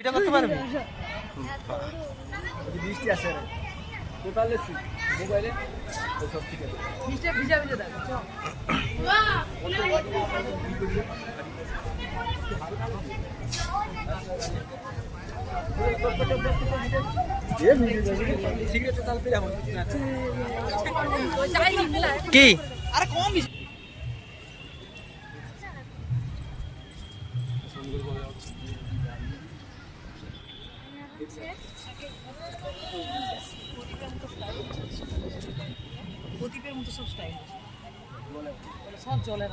এটা করতে পারবি? বৃষ্টি আসে না টোটালে মোবাইলে। সব ঠিক আছে। ভিজা ভিজা ভিজা দেখ কি আরে কম প্রদীপের মতো সব স্টাইল সব জলে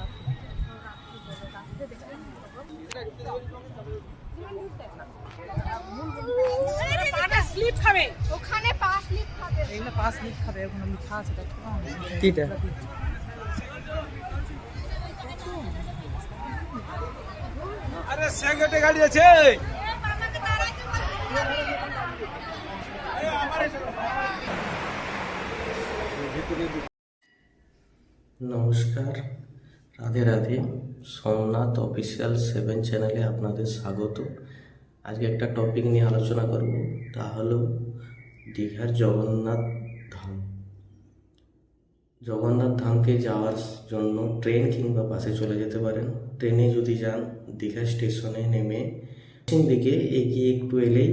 ওখানে পাঁচ লিট খাবে। এগুলো পাঁচ লিপ খাবে ওখানে লিখা আছে কিটা? আরে সিগারেটে গাড়ি আছে। নমস্কার, রাধে রাধে। সোমনাথ অফিসিয়াল সেভেন চ্যানেলে আপনাদের স্বাগত। আজকে একটা টপিক নিয়ে আলোচনা করব, তা হলো দীঘার জগন্নাথ ধাম। জগন্নাথ ধামকে যাওয়ার জন্য ট্রেন কিংবা বাসে চলে যেতে পারেন। ট্রেনে যদি যান, দীঘা স্টেশনে নেমে পশ্চিম দিকে এগিয়ে একটু এলেই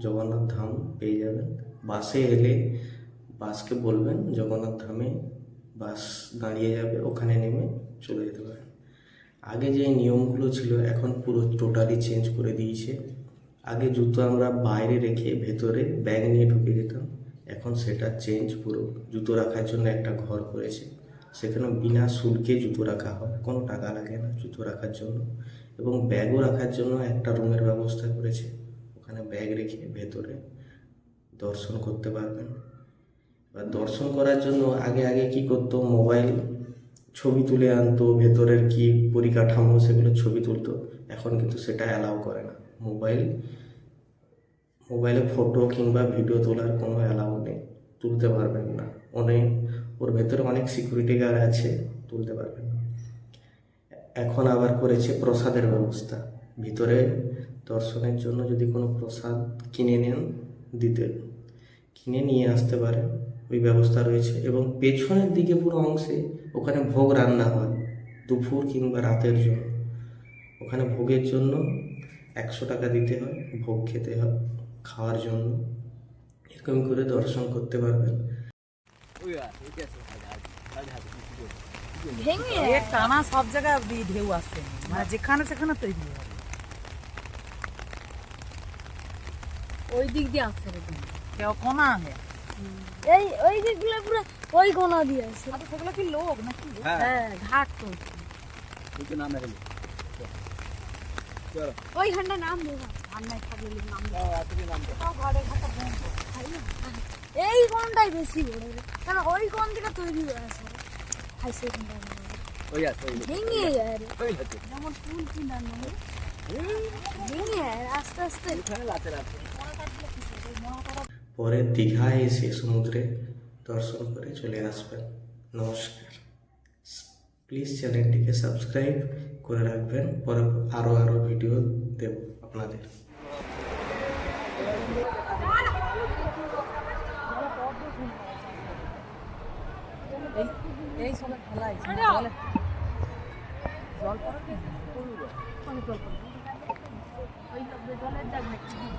জগন্নাথ ধাম পেয়ে যাবেন। বাসে এলে বাসকে বলবেন জগন্নাথ ধামে বাস দাঁড়িয়ে যাবে, ওখানে নেমে চলে যেতে পারেন আগে যে নিয়মগুলো ছিল, এখন পুরো টোটালি চেঞ্জ করে দিয়েছে। আগে জুতো আমরা বাইরে রেখে ভেতরে ব্যাগ নিয়ে ঢুকে যেতাম, এখন সেটা চেঞ্জ পুরো জুতো রাখার জন্য একটা ঘর করেছে। সেখানে বিনা শুল্কে জুতো রাখা হয়, কোনো টাকা লাগে না জুতো রাখার জন্য। এবং ব্যাগও রাখার জন্য একটা রুমের ব্যবস্থা করেছে। ওখানে ব্যাগ রেখে ভেতরে দর্শন করতে পারবেন। এবার দর্শন করার জন্য আগে আগে কি করতো? মোবাইল ছবি তুলে আনতো, ভেতরের কি পরিকাঠামো সেগুলো ছবি তুলতো। এখন কিন্তু সেটা অ্যালাউ করে না। মোবাইল, মোবাইলে ফটো কিংবা ভিডিও তোলার কোনো অ্যালাউ নেই। তুলতে পারবেন না। অনেক, ওর ভেতরে অনেক সিকিউরিটি গার্ড আছে, তুলতে পারবেন না। এখন আবার করেছে প্রসাদের ব্যবস্থা। ভিতরে দর্শনের জন্য যদি কোনো প্রসাদ কিনে নেন, দিতে। কিনে নিয়ে আসতে পারেন। ওই ব্যবস্থা রয়েছে এবং পেছনের দিকে পুরো অংশে ওখানে ভোগ রান্না হয় দুপুর কিংবা রাতের জন্য। ওখানে ভোগের জন্য একশো টাকা দিতে হয় ভোগ খেতে হয় খাওয়ার জন্য। এরকম করে দর্শন করতে পারবেন। টানা সব জায়গায় ঢেউ আসছে মানে যেখানে সেখানে তৈরি হবে ওই দিক দিয়ে আসছে। কেউ কোনা হে এই ওই দিকগুলো পুরো ওই কোনা দিয়ে আছে। আচ্ছা সেগুলো কি লোক নাকি? হ্যাঁ। হ্যাঁ ঘাট তো। ওই নাম রাখলি চলো। ওইখানটা নাম দেবো রান্নায় থাকলে নাম দেবো তুমি নাম দাও সব ঘাটে বন্ধ। তাই এই কোনটাই বেশি বড়? রে কারণ ওই কোন থেকে তৈরি হয়ে আছে? হাই সেকেন্ডার ওই আছে ওই ভেঙে যায় রে। ওই আছে। যেমন ফুল কিনার নয় ভেঙে আস্তে আস্তে। এখানে লাতে রাখো পরে দীঘায় এসে সমুদ্রে দর্শন করে চলে আসবেন। নমস্কার। প্লিজ চ্যানেলটিকে সাবস্ক্রাইব করে রাখবেন। পরে আরও আরও ভিডিও দেব আপনাদের। জল পড়ে অনেক জল। ওই লোকদের জলের দাগ নাকি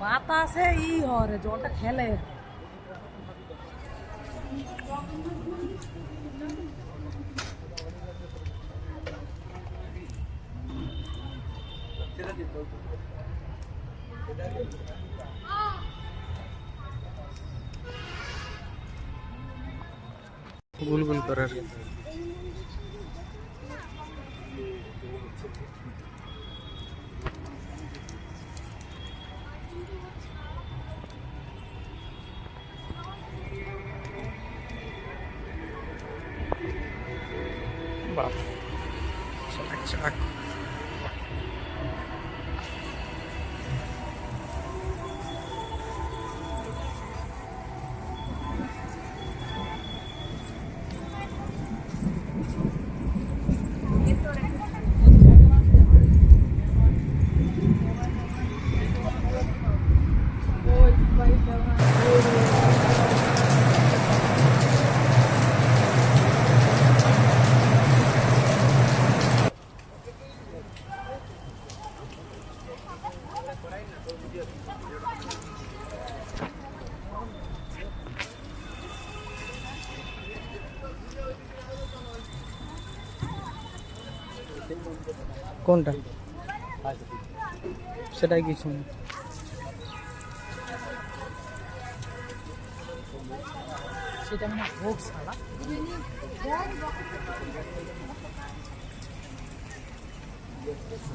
বাতাসে ই হরে জলটা খেলে সেটা দিতে হবে। গুলগুল করার Embaixo. কোনটা? সেটাই কিছু সেটা মানে যে দেখো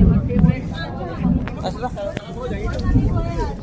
来起来往下面推